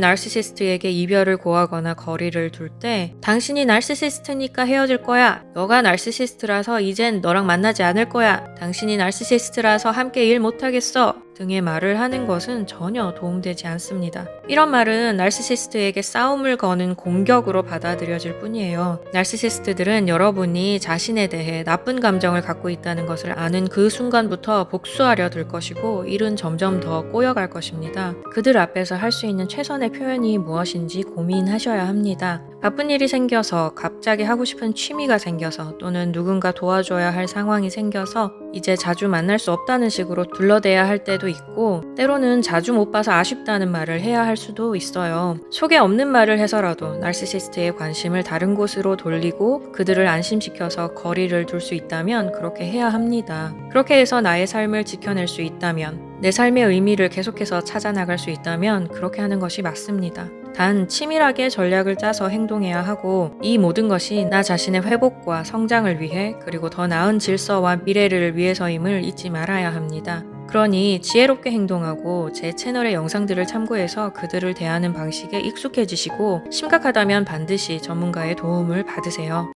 나르시시스트에게 이별을 고하거나 거리를 둘 때 당신이 나르시시스트니까 헤어질 거야. 너가 나르시시스트라서 이젠 너랑 만나지 않을 거야. 당신이 나르시시스트라서 함께 일 못하겠어. 등의 말을 하는 것은 전혀 도움되지 않습니다. 이런 말은 나르시시스트에게 싸움을 거는 공격으로 받아들여질 뿐이에요. 나르시시스트들은 여러분이 자신에 대해 나쁜 감정을 갖고 있다는 것을 아는 그 순간부터 복수하려 들 것이고 일은 점점 더 꼬여갈 것입니다. 그들 앞에서 할 수 있는 최선의 표현이 무엇인지 고민하셔야 합니다. 바쁜 일이 생겨서 갑자기 하고 싶은 취미가 생겨서 또는 누군가 도와줘야 할 상황이 생겨서 이제 자주 만날 수 없다는 식으로 둘러대야 할 때도 있고 때로는 자주 못 봐서 아쉽다는 말을 해야 할 수도 있어요. 속에 없는 말을 해서라도 나르시시스트의 관심을 다른 곳으로 돌리고 그들을 안심시켜서 거리를 둘 수 있다면 그렇게 해야 합니다. 그렇게 해서 나의 삶을 지켜낼 수 있다면 내 삶의 의미를 계속해서 찾아나갈 수 있다면 그렇게 하는 것이 맞습니다. 단 치밀하게 전략을 짜서 행동해야 하고 이 모든 것이 나 자신의 회복과 성장을 위해 그리고 더 나은 질서와 미래를 위해서임을 잊지 말아야 합니다. 그러니 지혜롭게 행동하고 제 채널의 영상들을 참고해서 그들을 대하는 방식에 익숙해지시고 심각하다면 반드시 전문가의 도움을 받으세요.